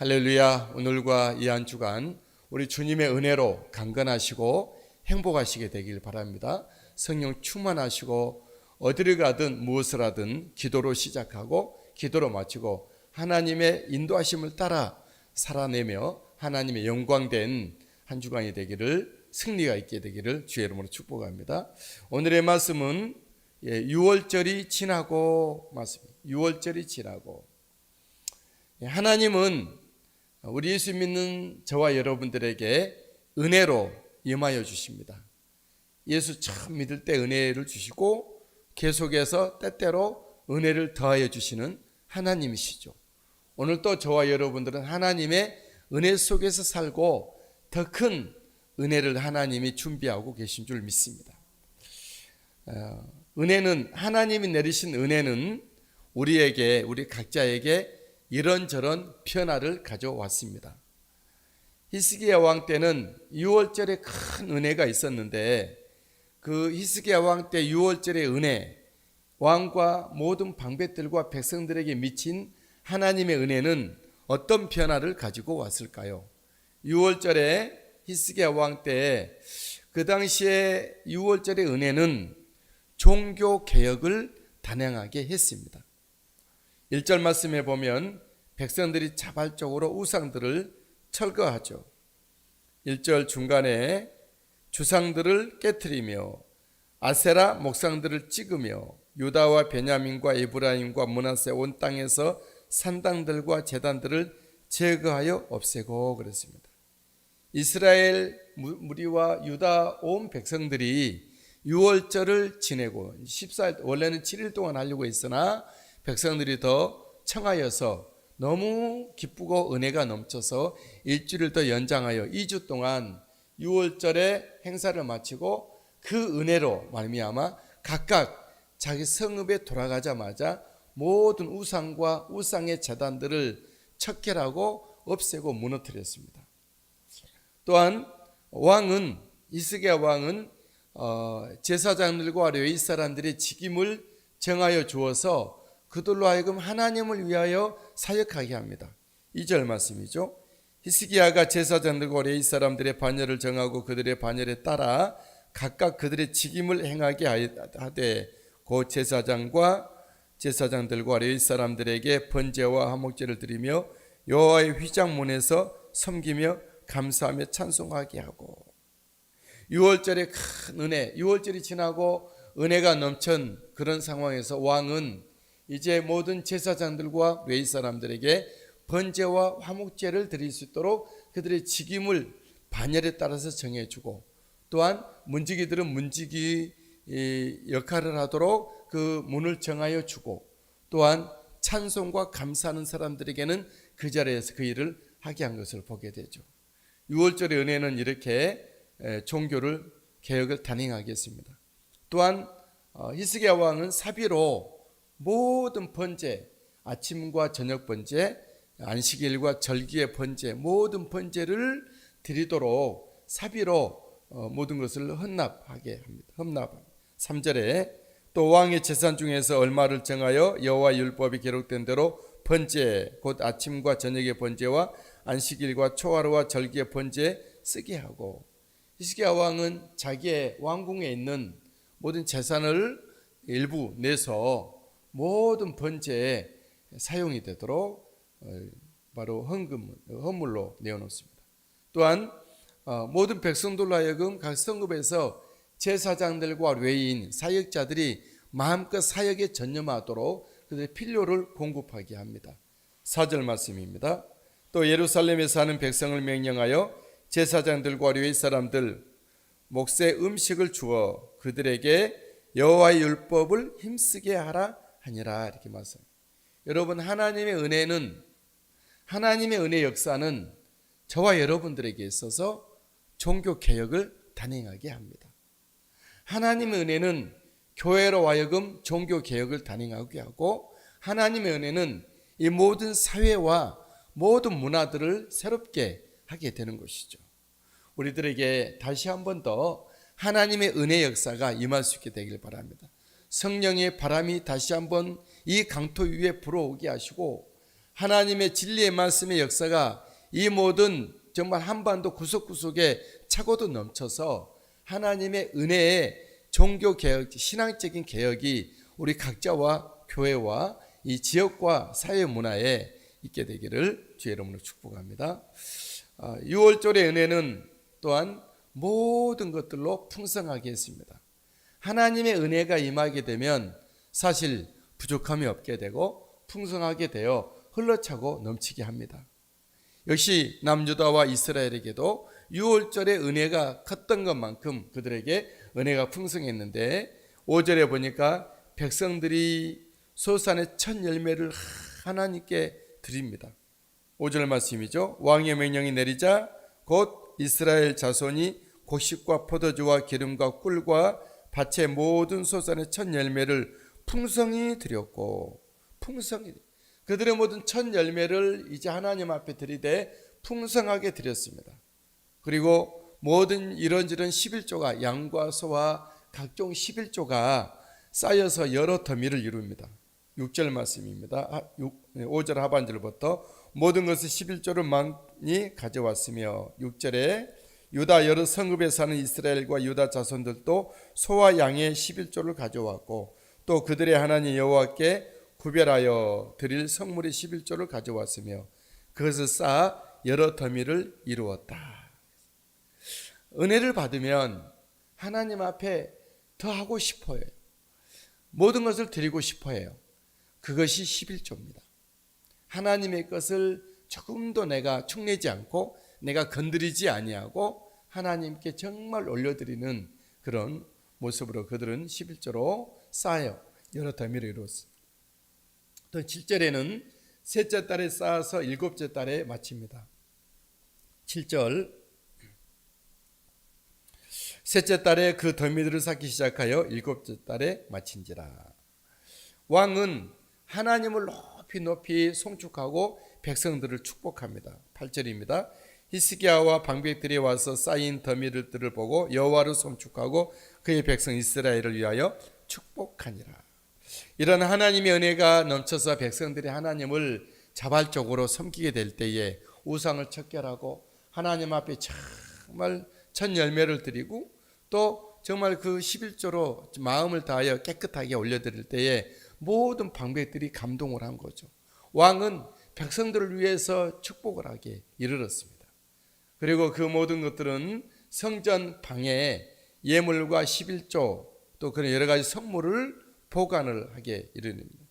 할렐루야. 오늘과 이 한 주간 우리 주님의 은혜로 강건하시고 행복하시게 되길 바랍니다. 성령 충만하시고 어디를 가든 무엇을 하든 기도로 시작하고 기도로 마치고 하나님의 인도하심을 따라 살아내며 하나님의 영광된 한 주간이 되기를 승리가 있게 되기를 주의 이름으로 축복합니다. 오늘의 말씀은 6월절이 지나고 말씀입니다. 6월절이 지나고 예, 하나님은 우리 예수 믿는 저와 여러분들에게 은혜로 임하여 주십니다. 예수 처음 믿을 때 은혜를 주시고 계속해서 때때로 은혜를 더하여 주시는 하나님이시죠. 오늘 또 저와 여러분들은 하나님의 은혜 속에서 살고 더 큰 은혜를 하나님이 준비하고 계신 줄 믿습니다. 어, 은혜는 하나님이 내리신 은혜는 우리에게 우리 각자에게 이런저런 변화를 가져왔습니다. 히스기야 왕 때는 6월절에 큰 은혜가 있었는데 그 히스기야 왕 때 6월절의 은혜 왕과 모든 방백들과 백성들에게 미친 하나님의 은혜는 어떤 변화를 가지고 왔을까요? 6월절에 히스기야 왕 때 그 당시에 6월절의 은혜는 종교 개혁을 단행하게 했습니다. 1절 말씀에 보면 백성들이 자발적으로 우상들을 철거하죠. 1절 중간에 주상들을 깨뜨리며 아세라 목상들을 찍으며 유다와 베냐민과 에브라임과 문하세 온 땅에서 산당들과 재단들을 제거하여 없애고 그랬습니다. 이스라엘 무리와 유다 온 백성들이 6월절을 지내고 14일 원래는 7일 동안 하려고 했으나 백성들이 더 청하여서 너무 기쁘고 은혜가 넘쳐서 일주일을 더 연장하여 2주 동안 6월절에 행사를 마치고 그 은혜로 말미암아 각각 자기 성읍에 돌아가자마자 모든 우상과 우상의 재단들을 척결하고 없애고 무너뜨렸습니다. 또한 왕은 이스기야 왕은 어, 제사장들과 레위 사람들의 직임을 정하여 주어서 그들로 하여금 하나님을 위하여 사역하게 합니다. 2절 말씀이죠. 히스기야가 제사장들과 레위 사람들의 반열을 정하고 그들의 반열에 따라 각각 그들의 직임을 행하게 하되 그 제사장과 제사장들과 레위 사람들에게 번제와 화목제를 드리며 여호와의 휘장문에서 섬기며 감사하며 찬송하게 하고 6월절의 큰 은혜, 6월절이 지나고 은혜가 넘친 그런 상황에서 왕은 이제 모든 제사장들과 레위 사람들에게 번제와 화목제를 드릴 수 있도록 그들의 직임을 반열에 따라서 정해주고 또한 문지기들은 문지기 역할을 하도록 그 문을 정하여 주고 또한 찬송과 감사하는 사람들에게는 그 자리에서 그 일을 하게 한 것을 보게 되죠. 6월절의 은혜는 이렇게 종교를 개혁을 단행하게 했습니다. 또한 어, 히스기야 왕은 사비로 모든 번제, 아침과 저녁 번제, 안식일과 절기의 번제, 모든 번제를 드리도록 사비로 어, 모든 것을 헌납하게 합니다. 헌납. 3절에 또 왕의 재산 중에서 얼마를 정하여 여호와 율법이 기록된 대로 번제 곧 아침과 저녁의 번제와 안식일과 초하루와 절기의 번제 쓰게 하고 히스기야 왕은 자기의 왕궁에 있는 모든 재산을 일부 내서 모든 번제에 사용이 되도록 어, 바로 헌금, 헌물로 내어놓습니다. 또한 어, 모든 백성들로 하여금 각 성읍에서 제사장들과 레인, 사역자들이 마음껏 사역에 전념하도록 그들의 필요를 공급하게 합니다. 4절 말씀입니다. 또 예루살렘에 사는 백성을 명령하여 제사장들과 레위 사람들 몫의 음식을 주어 그들에게 여호와의 율법을 힘쓰게 하라 하니라 이렇게 말씀. 여러분 하나님의 은혜는 하나님의 은혜 역사는 저와 여러분들에게 있어서 종교 개혁을 단행하게 합니다. 하나님의 은혜는 교회로 하여금 종교 개혁을 단행하게 하고 하나님의 은혜는 이 모든 사회와 모든 문화들을 새롭게 하게 되는 것이죠. 우리들에게 다시 한 번 더 하나님의 은혜 역사가 임할 수 있게 되길 바랍니다. 성령의 바람이 다시 한번 이 강토 위에 불어오게 하시고 하나님의 진리의 말씀의 역사가 이 모든 정말 한반도 구석구석에 차고도 넘쳐서 하나님의 은혜의 종교 개혁, 신앙적인 개혁이 우리 각자와 교회와 이 지역과 사회 문화에 있게 되기를 주의 이름으로 축복합니다. 6월절의 은혜는 또한 모든 것들로 풍성하게 했습니다. 하나님의 은혜가 임하게 되면 사실 부족함이 없게 되고 풍성하게 되어 흘러차고 넘치게 합니다. 역시 남유다와 이스라엘에게도 6월절의 은혜가 컸던 것만큼 그들에게 은혜가 풍성했는데 5절에 보니까 백성들이 소산의 첫 열매를 하나님께 드립니다. 5절 말씀이죠. 왕의 명령이 내리자 곧 이스라엘 자손이 곡식과 포도주와 기름과 꿀과 밭의 모든 소산의 첫 열매를 풍성히 드렸고 풍성히 그들의 모든 첫 열매를 이제 하나님 앞에 드리되 풍성하게 드렸습니다. 그리고 모든 이런저런 11조가 양과 소와 각종 11조가 쌓여서 여러 더미를 이룹니다. 6절 말씀입니다. 5절 하반절부터 모든 것을 11조를 많이 가져왔으며 6절에 유다 여러 성읍에 사는 이스라엘과 유다 자손들도 소와 양의 11조를 가져왔고 또 그들의 하나님 여호와께 구별하여 드릴 성물의 11조를 가져왔으며 그것을 쌓아 여러 더미를 이루었다. 은혜를 받으면 하나님 앞에 더 하고 싶어요. 모든 것을 드리고 싶어해요. 그것이 11조입니다. 하나님의 것을 조금 도 내가 축내지 않고 내가 건드리지 아니하고 하나님께 정말 올려드리는 그런 모습으로 그들은 11조로 쌓여 여러 더미를 이루었습니다. 또 7절에는 셋째 달에 쌓아서 일곱째 달에 마칩니다. 7절 셋째 달에 그 더미들을 쌓기 시작하여 일곱째 달에 마친지라. 왕은 하나님을 높이 높이 송축하고 백성들을 축복합니다. 8절입니다. 히스기야와 방백들이 와서 쌓인 더미들을 보고 여호와를 송축하고 그의 백성 이스라엘을 위하여 축복하니라. 이런 하나님의 은혜가 넘쳐서 백성들이 하나님을 자발적으로 섬기게 될 때에 우상을 척결하고 하나님 앞에 정말 첫 열매를 드리고 또 정말 그 11조로 마음을 다하여 깨끗하게 올려드릴 때에 모든 방백들이 감동을 한 거죠. 왕은 백성들을 위해서 축복을 하게 이르렀습니다. 그리고 그 모든 것들은 성전 방에 예물과 11조 또 그런 여러 가지 성물을 보관을 하게 이르릅니다.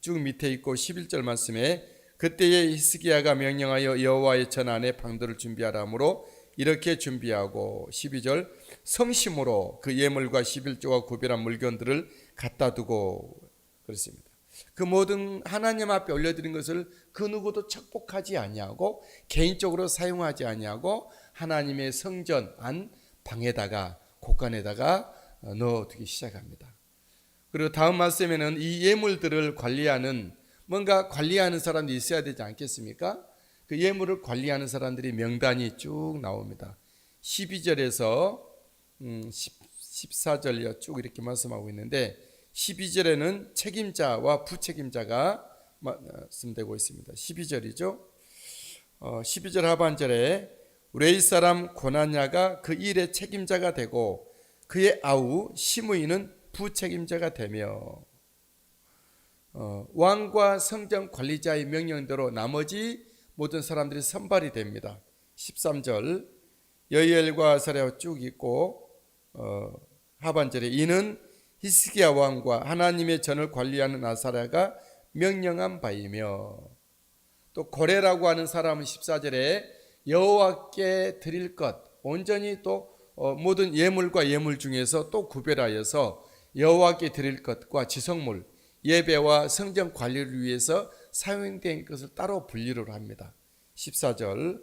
쭉 밑에 있고 11절 말씀에 그때에 히스기야가 명령하여 여호와의 전 안에 방도를 준비하라므로 이렇게 준비하고 12절 성심으로 그 예물과 11조와 구별한 물건들을 갖다 두고 그렇습니다. 그 모든 하나님 앞에 올려드린 것을 그 누구도 축복하지 아니하고 개인적으로 사용하지 아니하고 하나님의 성전 안 방에다가 곳간에다가 넣어두기 시작합니다. 그리고 다음 말씀에는 이 예물들을 관리하는 뭔가 관리하는 사람이 있어야 되지 않겠습니까? 그 예물을 관리하는 사람들이 명단이 쭉 나옵니다. 12절에서 14절이요 쭉 이렇게 말씀하고 있는데 12절에는 책임자와 부책임자가 말씀되고 있습니다. 12절이죠. 12절 하반절에 레이 사람 고나냐가 그 일의 책임자가 되고 그의 아우 시므이는 부책임자가 되며 어, 왕과 성전 관리자의 명령대로 나머지 모든 사람들이 선발이 됩니다. 13절 여이엘과 아사랴가 쭉 있고 어, 하반절에 이는 히스기야 왕과 하나님의 전을 관리하는 아사랴가 명령한 바이며 또 고레라고 하는 사람은 14절에 여호와께 드릴 것 온전히 또 어, 모든 예물과 예물 중에서 또 구별하여서 여호와께 드릴 것과 지성물 예배와 성전 관리를 위해서 사용된 것을 따로 분리를 합니다. 14절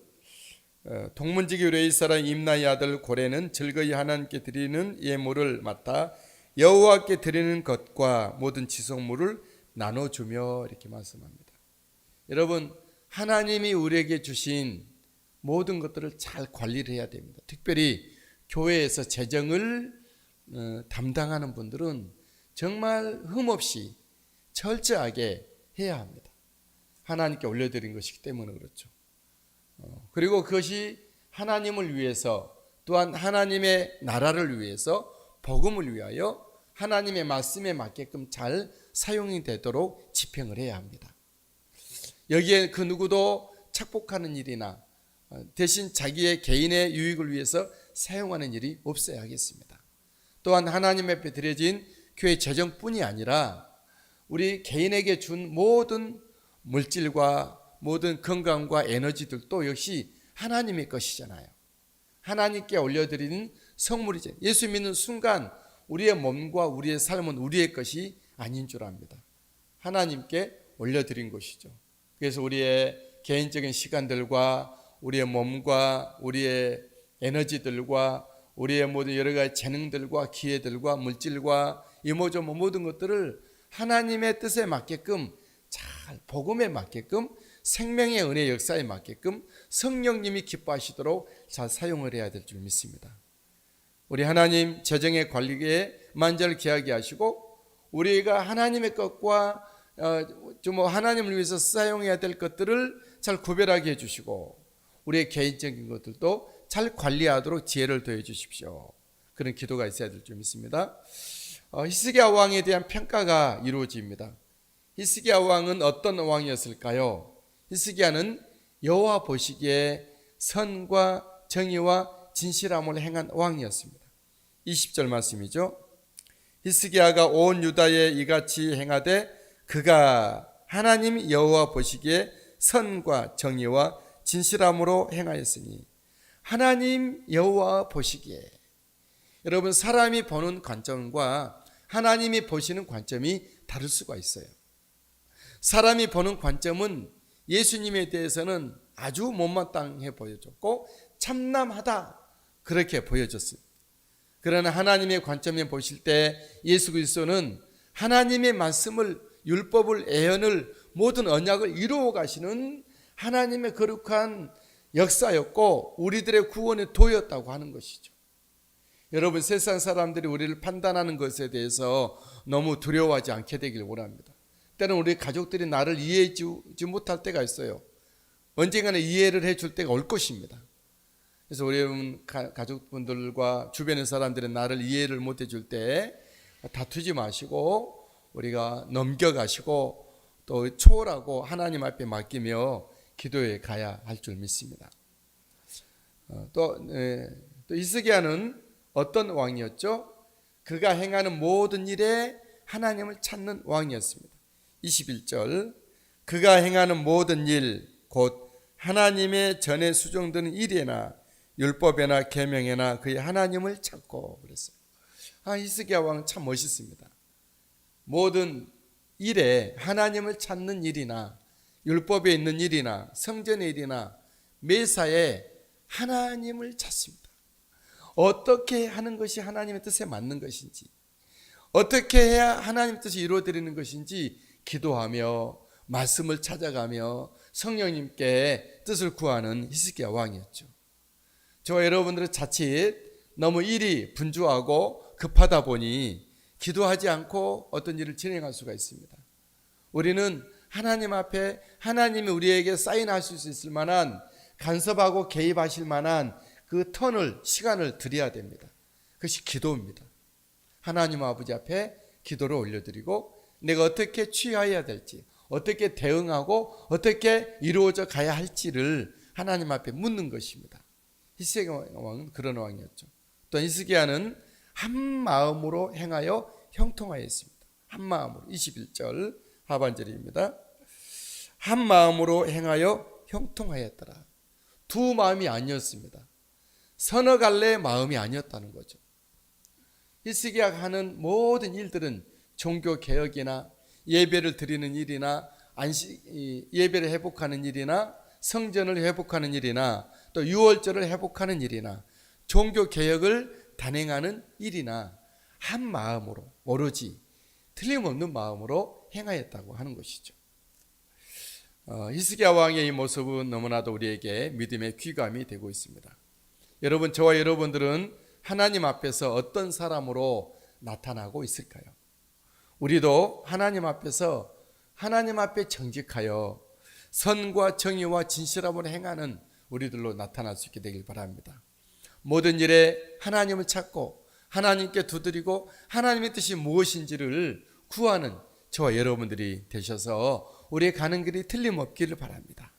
어, 동문지기 레이 사람 임나의 아들 고레는 즐거이 하나님께 드리는 예물을 맡아 여호와께 드리는 것과 모든 지성물을 나눠주며 이렇게 말씀합니다. 여러분 하나님이 우리에게 주신 모든 것들을 잘 관리를 해야 됩니다. 특별히 교회에서 재정을 어, 담당하는 분들은 정말 흠없이 철저하게 해야 합니다. 하나님께 올려드린 것이기 때문에 그렇죠. 어, 그리고 그것이 하나님을 위해서 또한 하나님의 나라를 위해서 복음을 위하여 하나님의 말씀에 맞게끔 잘 사용이 되도록 집행을 해야 합니다. 여기에 그 누구도 착복하는 일이나 어, 대신 자기의 개인의 유익을 위해서 사용하는 일이 없어야 하겠습니다. 또한 하나님 앞에 드려진 교회 재정뿐이 아니라 우리 개인에게 준 모든 물질과 모든 건강과 에너지들도 역시 하나님의 것이잖아요. 하나님께 올려드리는 성물이죠. 예수 믿는 순간 우리의 몸과 우리의 삶은 우리의 것이 아닌 줄 압니다. 하나님께 올려드린 것이죠. 그래서 우리의 개인적인 시간들과 우리의 몸과 우리의 에너지들과 우리의 모든 여러 가지 재능들과 기회들과 물질과 이모저모 모든 것들을 하나님의 뜻에 맞게끔 잘 복음에 맞게끔 생명의 은혜 역사에 맞게끔 성령님이 기뻐하시도록 잘 사용을 해야 될 줄 믿습니다. 우리 하나님 재정의 관리에 만전을 기하게 하시고 우리가 하나님의 것과 어, 좀 하나님을 위해서 사용해야 될 것들을 잘 구별하게 해주시고 우리의 개인적인 것들도 잘 관리하도록 지혜를 더해 주십시오. 그런 기도가 있어야 될 줄 믿습니다. 어, 히스기야 왕에 대한 평가가 이루어집니다. 히스기야 왕은 어떤 왕이었을까요? 히스기야는 여호와 보시기에 선과 정의와 진실함을 행한 왕이었습니다. 20절 말씀이죠. 히스기야가 온 유다에 이같이 행하되 그가 하나님 여호와 보시기에 선과 정의와 진실함으로 행하였으니 하나님 여호와 보시기에 여러분 사람이 보는 관점과 하나님이 보시는 관점이 다를 수가 있어요. 사람이 보는 관점은 예수님에 대해서는 아주 못마땅해 보여졌고 참남하다 그렇게 보여졌어요. 그러나 하나님의 관점에 보실 때 예수 그리스도는 하나님의 말씀을 율법을 애언을 모든 언약을 이루어 가시는 하나님의 거룩한 역사였고 우리들의 구원의 도였다고 하는 것이죠. 여러분 세상 사람들이 우리를 판단하는 것에 대해서 너무 두려워하지 않게 되길 원합니다. 때는 우리 가족들이 나를 이해하지 못할 때가 있어요. 언젠가는 이해를 해줄 때가 올 것입니다. 그래서 우리 여러분 가족분들과 주변의 사람들이 나를 이해를 못 해줄 때 다투지 마시고 우리가 넘겨가시고 또 초월하고 하나님 앞에 맡기며 기도에 가야 할 줄 믿습니다. 어, 또, 에, 또 이스기야는 어떤 왕이었죠? 그가 행하는 모든 일에 하나님을 찾는 왕이었습니다. 21절 그가 행하는 모든 일 곧 하나님의 전에 수정되는 일이나 율법에나 계명에나 그의 하나님을 찾고 그랬어요. 아 이스기야 왕은 참 멋있습니다. 모든 일에 하나님을 찾는 일이나 율법에 있는 일이나 성전의 일이나 매사에 하나님을 찾습니다. 어떻게 하는 것이 하나님의 뜻에 맞는 것인지 어떻게 해야 하나님 뜻이 이루어지는 것인지 기도하며 말씀을 찾아가며 성령님께 뜻을 구하는 히스기야 왕이었죠. 저와 여러분들은 자칫 너무 일이 분주하고 급하다 보니 기도하지 않고 어떤 일을 진행할 수가 있습니다. 우리는 하나님 앞에 하나님이 우리에게 사인할 수 있을 만한 간섭하고 개입하실 만한 그 턴을 시간을 드려야 됩니다. 그것이 기도입니다. 하나님 아버지 앞에 기도를 올려드리고 내가 어떻게 취하여야 될지, 어떻게 대응하고 어떻게 이루어져 가야 할지를 하나님 앞에 묻는 것입니다. 히스기야 왕은 그런 왕이었죠. 또 히스기야는 한 마음으로 행하여 형통하였습니다. 한 마음으로 21절 하반절입니다. 한 마음으로 행하여 형통하였더라. 두 마음이 아니었습니다. 서너 갈래의 마음이 아니었다는 거죠. 히스기야가 하는 모든 일들은 종교 개혁이나 예배를 드리는 일이나 안식 예배를 회복하는 일이나 성전을 회복하는 일이나 또 유월절을 회복하는 일이나 종교 개혁을 단행하는 일이나 한 마음으로 오로지 틀림없는 마음으로 행하였다고 하는 것이죠. 어, 히스기야 왕의 이 모습은 너무나도 우리에게 믿음의 귀감이 되고 있습니다. 여러분 저와 여러분들은 하나님 앞에서 어떤 사람으로 나타나고 있을까요? 우리도 하나님 앞에서 하나님 앞에 정직하여 선과 정의와 진실함으로 행하는 우리들로 나타날 수 있게 되길 바랍니다. 모든 일에 하나님을 찾고 하나님께 두드리고 하나님의 뜻이 무엇인지를 구하는 저와 여러분들이 되셔서 우리의 가는 길이 틀림없기를 바랍니다.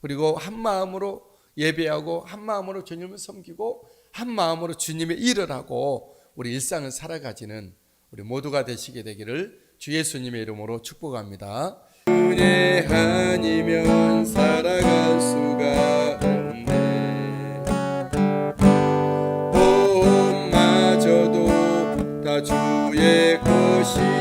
그리고 한 마음으로 예배하고 한 마음으로 주님을 섬기고 한 마음으로 주님의 일을 하고 우리 일상을 살아가지는 우리 모두가 되시게 되기를 주 예수님의 이름으로 축복합니다. 은혜 아니면 살아갈 수가 것